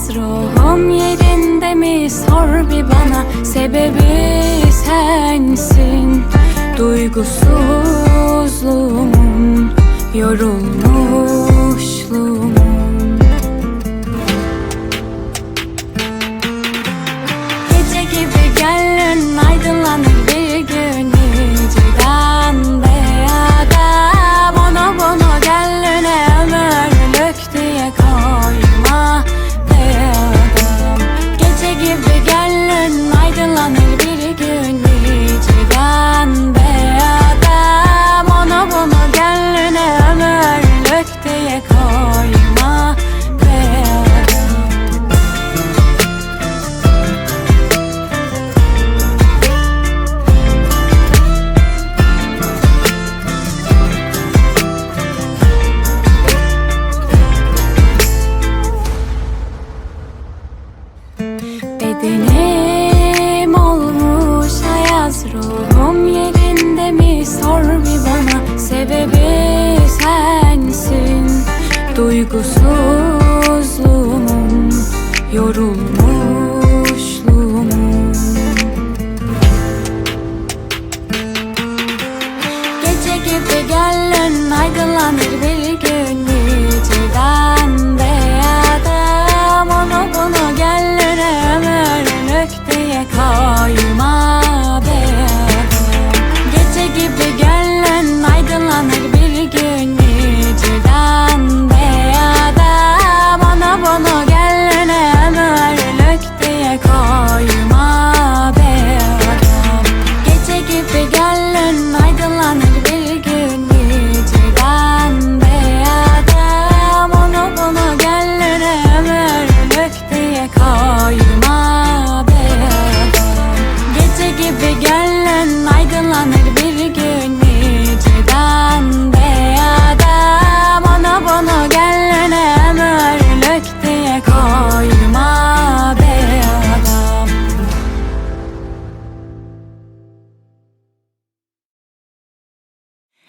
ayaz ruhum yerinde mi? Sor bir bana. Sebebi sensin. Duygusuzluğumun Yorulmuşluğumun Bedenim olmuş ayaz ruhum yerinde mi? Sor bir bana. Sebebi sensin. Duygusuzluğumun Yorulmuşluğumun. Gece gibi gönlün aydınlanır bir gün. Niciden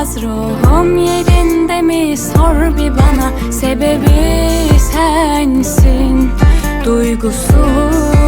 ayaz ruhum yerinde mi? Sor bir bana. Sebebi sensin. Duygusuz